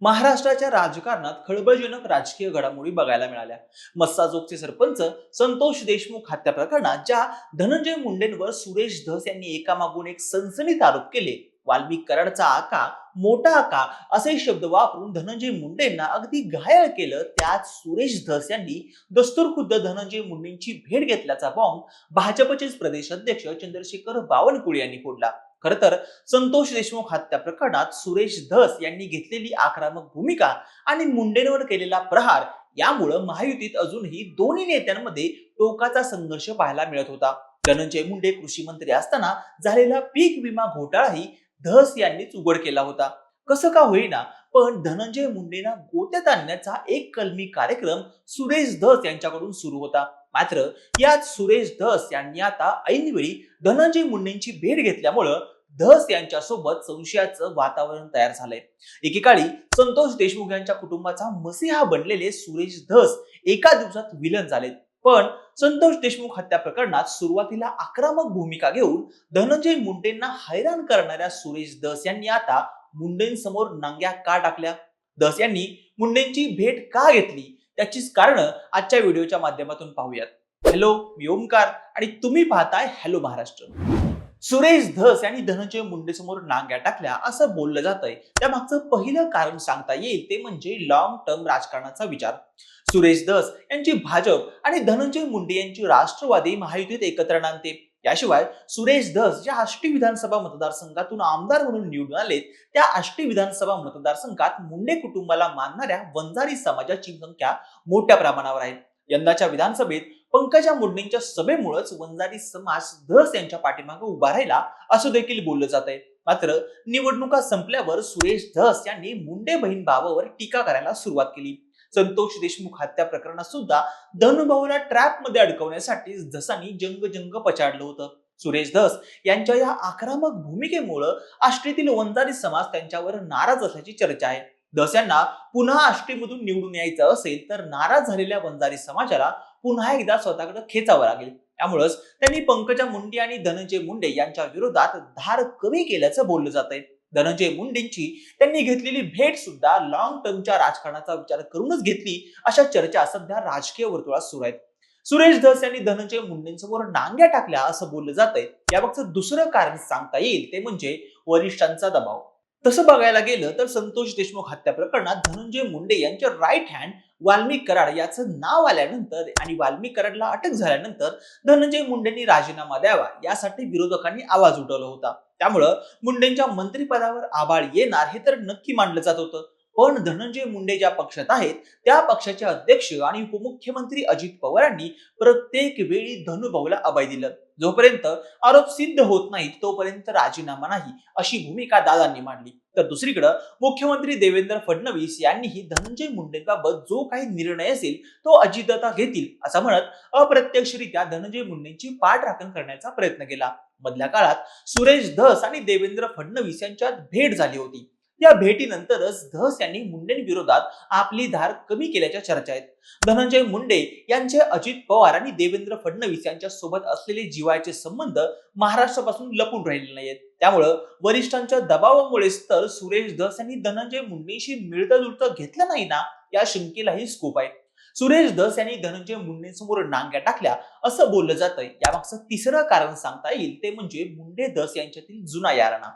महाराष्ट्राच्या राजकारणात खळबळजनक राजकीय घडामोडी बघायला मिळाल्या. मस्साजोगचे सरपंच संतोष देशमुख हत्या प्रकरणात ज्या धनंजय मुंडेंवर सुरेश धस यांनी एकामागून एक सनसनीत आरोप केले. वाल्मिक कराडचा आका मोठा आका असे शब्द वापरून धनंजय मुंडेंना अगदी घायळ केलं. त्यात सुरेश धस यांनी दस्तूर खुद्द धनंजय मुंडेंची भेट घेतल्याचा बॉम्ब भाजपचेच प्रदेश अध्यक्ष चंद्रशेखर बावनकुळे यांनी फोडला. खरं तर संतोष देशमुख हत्या प्रकरणात सुरेश धस यांनी घेतलेली आक्रमक भूमिका आणि मुंडेंवर केलेला प्रहार यामुळं महायुतीत अजूनही दोन्ही नेत्यांमध्ये टोकाचा संघर्ष पाहायला मिळत होता. धनंजय मुंडे कृषी मंत्री असताना झालेला पीक विमा घोटाळाही धस यांनीच उघड केला होता. कसं का होईना पण धनंजय मुंडेंना गोत्यात आणण्याचा एक कलमी कार्यक्रम सुरेश धस यांच्याकडून सुरू होता. मात्र यात सुरेश धस यांनी आता ऐनवेळी धनंजय मुंडेंची भेट घेतल्यामुळं धस यांच्यासोबत संशयाचं वातावरण तयार झालंय. एकेकाळी संतोष देशमुख यांच्या कुटुंबाचा मसीहा बनलेले सुरेश धस एका दिवसात विलन झालेत. पण संतोष देशमुख हत्या प्रकरणात सुरुवातीला आक्रमक भूमिका घेऊन धनंजय मुंडेंना हैराण करणाऱ्या सुरेश धस यांनी आता मुंडेंसमोर नांग्या का टाकल्या? धस यांनी मुंडेंची भेट का घेतली? त्याचीच कारण आजच्या व्हिडिओच्या माध्यमातून पाहूयात. हॅलो मी ओमकार आणि तुम्ही पाहताय हॅलो महाराष्ट्र. सुरेश धस यांनी धनंजय मुंडे समोर नांग्या टाकल्या असं बोललं जातंय. त्यामागचं पहिलं कारण सांगता येईल ते म्हणजे लॉंग टर्म राजकारणाचा विचार. सुरेश धस यांची भाजप आणि धनंजय मुंडे यांची राष्ट्रवादी महायुतीत एकत्र नांदते याशिवाय सुरेश धस ज्या आष्टी विधानसभा मतदारसंघातून आमदार म्हणून निवडून आलेत त्या आष्टी विधानसभा मतदारसंघात मुंडे कुटुंबाला मानणाऱ्या वंजारी समाजाची संख्या मोठ्या प्रमाणावर आहे. यंदाच्या विधानसभेत पंकजा मुंडेंच्या सभेमुळेच वंजारी समाज धस यांच्या पाठीमागे उभा राहिला असं देखील बोललं जात आहे मात्र निवडणुका संपल्यावर सुरेश धस यांनी मुंडे बहीण भावावर टीका करायला सुरुवात केली. संतोष देशमुख हत्या प्रकरणात सुद्धा धनुभाऊला ट्रॅपमध्ये अडकवण्यासाठी धसांनी जंग जंग पछाडलं होतं. सुरेश धस यांच्या या आक्रमक भूमिकेमुळे आष्टीतील वंजारी समाज त्यांच्यावर नाराज असल्याची चर्चा आहे. दस यांना पुन्हा आष्टीमधून निवडून यायचं असेल तर नाराज झालेल्या वंजारी समाजाला पुन्हा एकदा स्वतःकडे खेचावं लागेल. त्यामुळंच त्यांनी पंकजा मुंडे आणि धनंजय मुंडे यांच्या विरोधात धार कमी केल्याचं बोललं जात आहे धनंजय मुंडेंची त्यांनी घेतलेली भेट सुद्धा लॉंग टर्मच्या राजकारणाचा विचार करूनच घेतली अशा चर्चा सध्या राजकीय वर्तुळात सुरू आहेत. सुरेश धस यांनी धनंजय मुंडेंसमोर नांग्या टाकल्या असं बोललं जात आहे याबाबतचं दुसरं कारण सांगता येईल ते म्हणजे वरिष्ठांचा दबाव. तसं बघायला गेलं तर संतोष देशमुख हत्या प्रकरणात धनंजय मुंडे यांचे राईट हँड वाल्मिक कराड याचं नाव आल्यानंतर आणि वाल्मिक कराडला अटक झाल्यानंतर धनंजय मुंडेंनी राजीनामा द्यावा यासाठी विरोधकांनी आवाज उठवला होता. त्यामुळं मुंडेंच्या मंत्रिपदावर आबाळ येणार हे तर नक्की मानलं जात होतं. पण धनंजय मुंडे ज्या पक्षात आहेत त्या पक्षाचे अध्यक्ष आणि उपमुख्यमंत्री अजित पवारांनी प्रत्येक वेळी धनुभाऊला अभय दिलं. जोपर्यंत आरोप सिद्ध होत नाहीत तोपर्यंत राजीनामा नाही अशी भूमिका दादांनी मांडली. तर दुसरीकडं मुख्यमंत्री देवेंद्र फडणवीस यांनीही धनंजय मुंडेंबाबत जो काही निर्णय असेल तो अजितता घेतील असं म्हणत अप्रत्यक्षरित्या धनंजय मुंडेंची पाठराखण करण्याचा प्रयत्न केला. मधल्या काळात सुरेश धस आणि देवेंद्र फडणवीस यांच्यात भेट झाली होती. या भेटीनंतरच धस यांनी मुंडेंविरोधात आपली धार कमी केल्याच्या चर्चा आहेत. धनंजय मुंडे यांचे अजित पवार आणि देवेंद्र फडणवीस यांच्या सोबत असलेले जिवायचे संबंध महाराष्ट्रापासून लपून राहिले नाहीत त्यामुळं वरिष्ठांच्या दबावामुळेच तर सुरेश धस यांनी धनंजय मुंडेशी मिळतं जुळतं घेतलं नाही ना या शंकेलाही स्कोप आहे. सुरेश धस यांनी धनंजय मुंडेंसमोर नांग्या टाकल्या असं बोललं जातं यामागचं तिसरं कारण सांगता येईल ते म्हणजे मुंडे धस यांच्यातील जुना यारणा.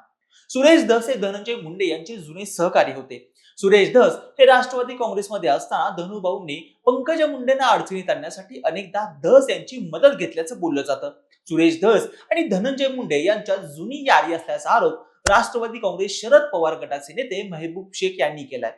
सुरेश धस हे धनंजय मुंडे यांचे जुने सहकारी होते. सुरेश धस हे राष्ट्रवादी काँग्रेसमध्ये असताना धनुभाऊंनी पंकजा मुंडेंना अडचणीत आणण्यासाठी अनेकदा धस यांची मदत घेतल्याचं बोललं जातं. सुरेश धस आणि धनंजय मुंडे यांच्यात जुनी यारी असल्याचा आरोप राष्ट्रवादी काँग्रेस शरद पवार गटाचे नेते मेहबूब शेख यांनी केलाय.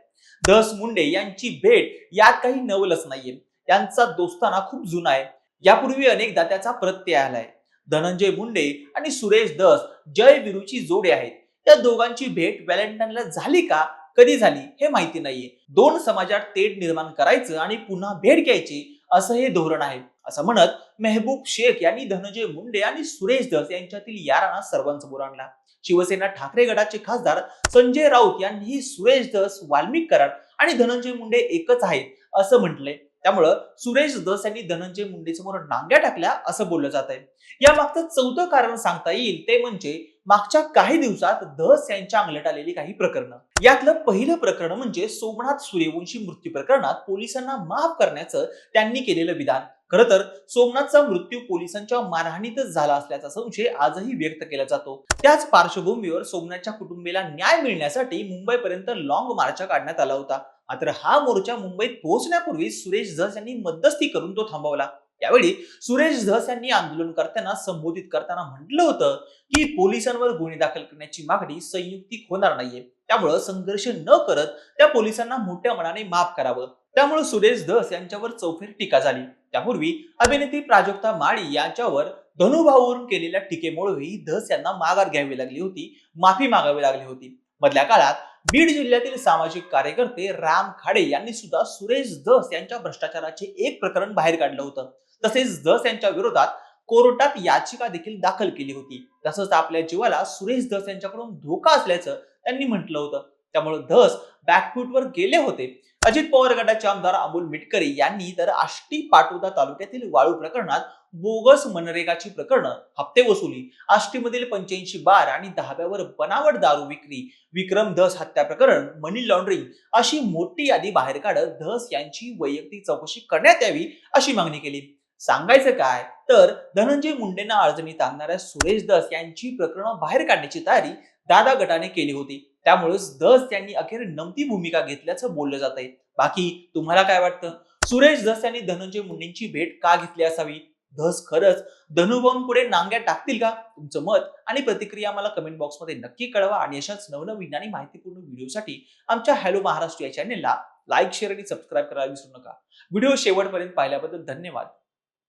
धस मुंडे यांची भेट यात काही नवलच नाहीये. त्यांचा दोस्ताना खूप जुना आहे. यापूर्वी अनेकदा त्याचा प्रत्यय आलाय. धनंजय मुंडे आणि सुरेश दस जय विरूची जोडे आहेत. त्या दोघांची भेट व्हॅलेंटाईनला झाली का? कधी झाली? हे माहिती नाहीये. दोन समाजात तेढ निर्माण करायचं आणि पुन्हा भेट घ्यायची असं हे धोरण आहे. असं म्हणत मेहबूब शेख यांनी धनंजय मुंडे आणि सुरेश दस यांच्यातील याराना सर्वांसमोर आणला. शिवसेना ठाकरे गटाचे खासदार संजय राऊत यांनीही सुरेश दस वाल्मिक कराड आणि धनंजय मुंडे एकच आहेत असं म्हटलंय. त्यामुळं सुरेश धस यांनी धनंजय मुंडे समोर नांग्या टाकल्या असं बोललं जात आहे या मागचं चौथं कारण सांगता येईल ते म्हणजे मागच्या काही दिवसात धस यांच्या अंगलट आलेली काही प्रकरणं. यातलं पहिलं प्रकरण म्हणजे सोमनाथ सूर्यवंशी मृत्यू प्रकरणात पोलिसांना माफ करण्याचं त्यांनी केलेलं विधान. खरं तर सोमनाथचा मृत्यू पोलिसांच्या मारहाणीतच झाला असल्याचा संशय आजही व्यक्त केला जातो. त्याच पार्श्वभूमीवर सोमनाथच्या कुटुंबीला न्याय मिळण्यासाठी मुंबईपर्यंत लॉंग मार्च काढण्यात आला होता. मात्र हा मोर्चा मुंबईत पोहोचण्यापूर्वी सुरेश धस यांनी मध्यस्थी करून तो थांबवला. यावेळी सुरेश धस यांनी आंदोलनकर्त्यांना संबोधित करताना म्हटलं होतं की पोलिसांवर गुन्हे दाखल करण्याची मागणी संयुक्तिक होणार नाहीये. त्यामुळं संघर्ष न करत त्या पोलिसांना मोठ्या मनाने माफ करावं. त्यामुळे सुरेश धस यांच्यावर चौफेर टीका झाली. त्यापूर्वी अभिनेत्री प्राजक्ता माळी यांच्यावर धनुभाऊवरून केलेल्या टीकेमुळेही धस यांना माघार घ्यावी लागली होती माफी मागावी लागली होती. मधल्या काळात बीड जिल्ह्यातील सामाजिक कार्यकर्ते राम खाडे यांनी सुद्धा सुरेश धस यांच्या भ्रष्टाचाराचे एक प्रकरण बाहेर काढलं होतं. तसेच धस यांच्या विरोधात कोर्टात याचिका देखील दाखल केली होती. तसंच आपल्या जीवाला सुरेश धस यांच्याकडून धोका असल्याचं त्यांनी म्हटलं होतं. त्यामुळे धस बॅकफूटवर गेले होते. अजित पवार गटाचे आमदार अमोल मिटकरे यांनी तर आष्टी पाटोदा तालुक्यातील वाळू प्रकरणात बोगस मनरेगाची प्रकरणं हप्ते वसुली. आष्टीमधील पंच्याऐंशी बार आणि दहाव्यावर बनावट दारू विक्री विक्रम धस हत्या प्रकरण मनी लॉन्ड्रिंग अशी मोठी यादी बाहेर काढत धस यांची वैयक्तिक चौकशी करण्यात यावी अशी मागणी केली. सांगायचं काय तर धनंजय मुंडेंना अडचणीत आणणाऱ्या सुरेश धस यांची प्रकरणं बाहेर काढण्याची तयारी दादा गटाने केली होती. त्यामुळेच धस त्यांनी अखेर नमती भूमिका घेतल्याचं बोललं जात आहे. बाकी तुम्हाला काय वाटतं? सुरेश धस यांनी धनंजय मुंडेंची भेट का घेतली असावी? धस खरंच धनुभाऊंपुढे नांग्या टाकतील का? तुमचं मत आणि प्रतिक्रिया मला कमेंट बॉक्समध्ये नक्की कळवा आणि अशाच नवनवीन आणि माहितीपूर्ण व्हिडिओसाठी आमच्या हॅलो महाराष्ट्र या चॅनेलला लाईक शेअर आणि सबस्क्राईब करायला विसरू नका. व्हिडिओ शेवटपर्यंत पाहिल्याबद्दल धन्यवाद.